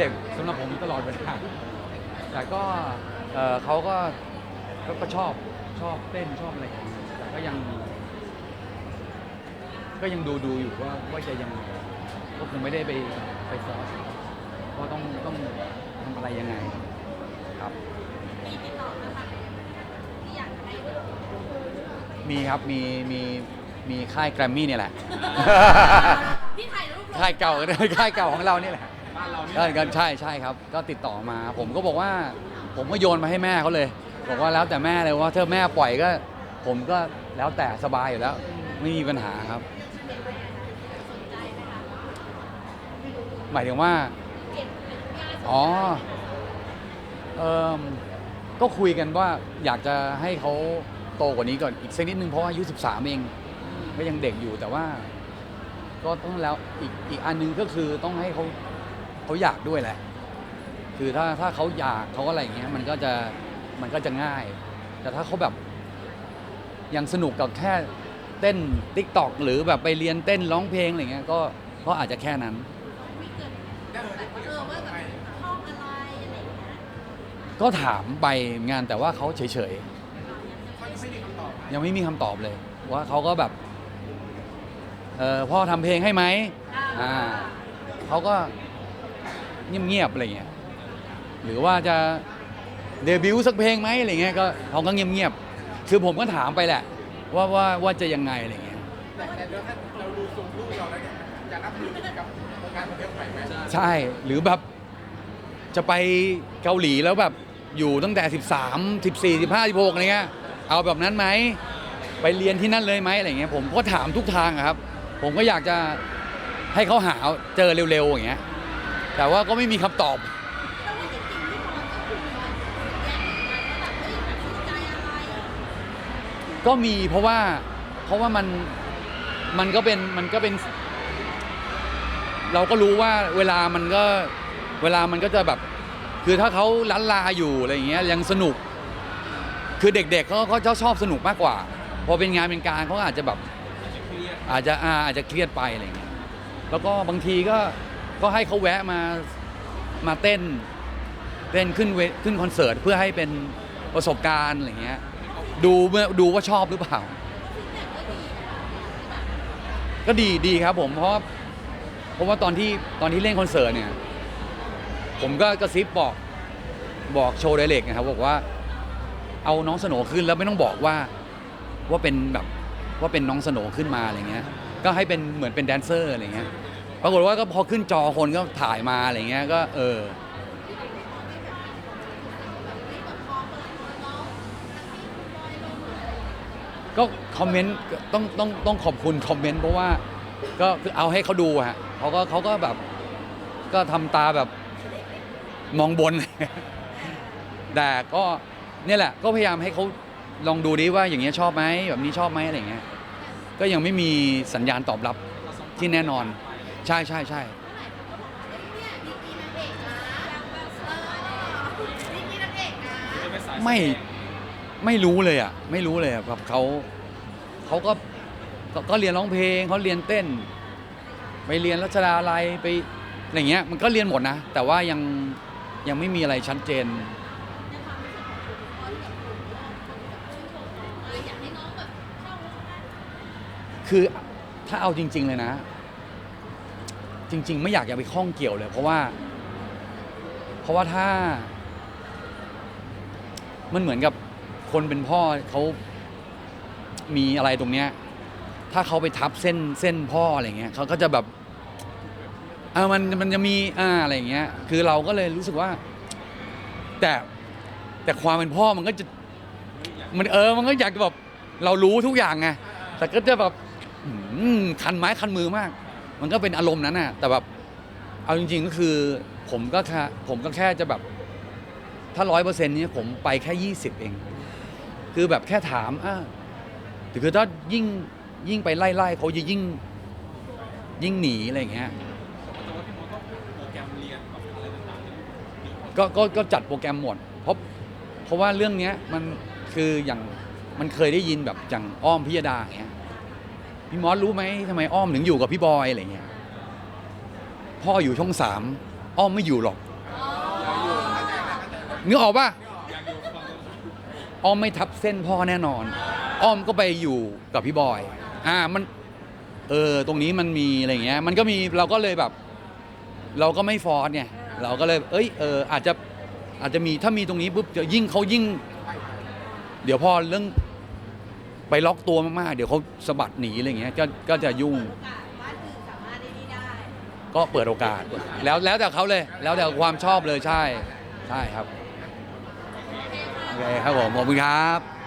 เด็กสำหรับผมตลอดเวลาแต่ก็เอ่อเขาก็ก็ก็ชอบชอบเต้นชอบอะไรอย่างเงี้ยแต่ก็ยัง ก็ยังดูดูอยู่ว่าว่าจะยังไงก็คงไม่ได้ไปไปฟอร์สว่าต้องต้องทำอะไรยังไงครับ มีติดต่อมาค่ะที่อยากจะให้ดูมีครับมีมีมีค่ายแกรมมี่เนี่ยแหละ ที่ถ่ายรูปลง ค่ายเก่า ค่ายเก่าของเรานี่แหละ บ้านเรานี่ก็ก็ใช่ใช่ครับ ก็ติดต่อมา ผมก็บอกว่า ผมก็โยนมาให้แม่เขาเลย บอกว่าแล้วแต่แม่เลยว่าถ้าแม่ปล่อยก็ ผมก็แล้วแต่สบายอยู่แล้ว ไม่มีปัญหาครับ หมายถึงว่า อ๋อ เออก็คุยกันว่าอยากจะให้เขาโตกว่านี้ก่อนอีกสักนิดนึงเพราะว่าอายุ 13 เองก็ยังเด็กอยู่แต่ว่า ก็ต้องแล้วอีกอีกอันนึงก็คือต้องให้เขา เขาอยากด้วยแหละ คือถ้าถ้าเขาอยากเขาอะไรอย่างเงี้ยมันก็จะมันก็จะง่าย แต่ถ้าเขาแบบยังสนุกกับแค่เต้นติ๊กตอกหรือแบบไปเรียนเต้นร้องเพลงอะไรเงี้ยก็ก็อาจจะแค่นั้นมีเกิดแบบว่าเออว่าแบบชอบอะไรอะไรอย่างเงี้ยก็ถามไปงานแต่ว่าเขาเฉยเขายังไม่มีคำตอบๆยังไม่มีคำตอบเลย ว่าเขาก็แบบเออพ่อทำเพลงให้ไหม อ่า เขาก็ เงียบๆอะไรเงี้ยหรือว่าจะเดบิวต์สักเพลงไหมอะไรเงี้ยก็เขาก็เงียบๆคือผมก็ถามไปแหละ ว่าว่าว่าจะยังไงอะไรเงี้ยแต่เดี๋ยวถ้าเราดูทรงลูกเราแล้วเนี่ยจะรับมือกับงารบันเทิงใหม่ไหมใช่หรือแบบจะไปเกาหลีแล้วแบบอยู่ตั้งแต่ 13 14 15 16อะไรเงี้ยเอาแบบนั้นไหมไปเรียนที่นั่นเลยไหมอะไรเงี้ยผมก็ถามทุกทางครับ ผมก็อยากจะให้เขาหาเจอเร็วๆอย่างเงี้ย แต่ว่าก็ไม่มีคำตอบแต่ว่าจริงๆพี่พรก็คือบ ก็มีเพราะว่าเพราะว่ามันมันก็เป็นมันก็เป็น เราก็รู้ว่าเวลามันก็เวลามันก็จะแบบ คือถ้าเขาลันลาอยู่อะไรอย่างเงี้ยยังสนุก คือเด็กๆเขาเขาชอบสนุกมากกว่า พอเป็นงานเป็นการเขาอาจจะแบบอาจจะอาอาจจะเครียดไปอะไรอย่างเงี้ยแล้วก็บางทีก็ ก็ให้เขาแวะมามาเต้นเต้นขึ้นเวขึ้นคอนเสิร์ตเพื่อให้เป็นประสบการณ์อะไรเงี้ยดูเมื่อดูว่าชอบหรือเปล่า ก็ดีดีครับผมเพราะเพราะว่าตอนที่ตอนที่เล่นคอนเสิร์ตเนี่ย ผมก็กระซิบบอกบอกโชว์ไดเรกนะครับบอกว่าเอาน้องสโนขึ้นแล้วไม่ต้องบอกว่าว่าเป็นแบบว่าเป็นน้องสโนขึ้นมาอะไรเงี้ย ก็ให้เป็นเหมือนเป็นแดนเซอร์อะไรเงี้ย ปรากฏว่าก็พอขึ้นจอคนก็ถ่ายมาอะไรเงี้ยก็เออก็คอมเมนต์ต้องต้องต้องขอบคุณคอมเมนต์เพราะว่าก็คือเอาให้เขาดูฮะเขาก็เขาก็แบบก็ทำตาแบบมองบน แต่ก็เนี่ยแหละ ก็พยายามให้เขาลองดูดิว่าอย่างเงี้ยชอบไหมแบบนี้ชอบไหมอะไรเงี้ยก็ยังไม่มีสัญญาณตอบรับที่แน่นอน ใช่ใช่ใช่เนี่ยดีกีนางเอกนะเออดีกีนางเอกนะไม่ไม่รู้เลยอะ ไม่รู้เลยอะแบบเขาเขาก็ก็ก็เรียนร้องเพลงเขาเรียนเต้น ไปเรียนรัชดาลัยไปอะไรเงี้ยมันก็เรียนหมดนะ แต่ว่ายังยังไม่มีอะไรชัดเจนในความรู้สึกของคุณพ่อที่แบบคุณแบบชื่นชมน้องเลยอยากให้น้องแบบเข้าวงการคือถ้าเอาจริง ๆ เลยนะ จริง ๆ ไม่อยากจะไปข้องเกี่ยวเลย เพราะว่า เพราะว่าถ้า มันเหมือนกับคนเป็นพ่อเขามีอะไรตรงเนี้ย ถ้าเขาไปทับเส้นเส้นพ่ออะไรเงี้ยเขาก็จะแบบเออมันมันจะมีอ่าอะไรเงี้ย คือเราก็เลยรู้สึกว่า แต่แต่ความเป็นพ่อมันก็จะ มันเออ มันก็อยากจะแบบเรารู้ทุกอย่างไงแต่ก็จะแบบอืมคันไม้คันมือมาก มันก็เป็นอารมณ์นั้นน่ะแต่แบบเอาจริง ๆ ก็คือผมก็แค่ผมก็แค่จะแบบ ถ้าร้อยเปอร์เซ็นต์นี้ผมไปแค่ยี่สิบเอง คือแบบแค่ถามอะแต่คือถ้ายิ่งยิ่งไปไล่ๆเขาจะยิ่งยิ่งหนีอะไรอย่างเงี้ยก็โปรแกรมเรียนแบบอะไรต่างๆเนี่ยก็ก็ก็จัดโปรแกรมหมดเพราะเพราะว่าเรื่องเนี้ยมันคืออย่างมันเคยได้ยินแบบอย่างอ้อมพิยดาอย่างเงี้ย พี่มอสรู้ไหมทำไมอ้อมถึงอยู่กับพี่บอยอะไรเงี้ยพ่ออยู่ช่องสามอ้อมไม่อยู่หรอกนึกออกป่ะอ้อมไม่ทับเส้นพ่อแน่นอน อ้อมก็ไปอยู่กับพี่บอย อ่ามันเออตรงนี้มันมีอะไรเงี้ย มันก็มีเราก็เลยแบบ เราก็ไม่ฟอร์สไงเราก็เลย เอ้ยเอออาจจะอาจจะมีถ้ามีตรงนี้ปุ๊บจะยิ่งเขายิ่ง เดี๋ยวพอเรื่อง ไปล็อกตัวมากๆ เดี๋ยวเขาสะบัดหนีอะไรเงี้ยก็ก็จะยุ่ง โอกาสบ้านอื่นสามารถได้นี่ได้ก็เปิดโอกาส แล้วแล้วแต่เขาเลย แล้วแต่ความชอบเลยใช่ ใช่ครับ โอเคครับผม ขอบคุณครับ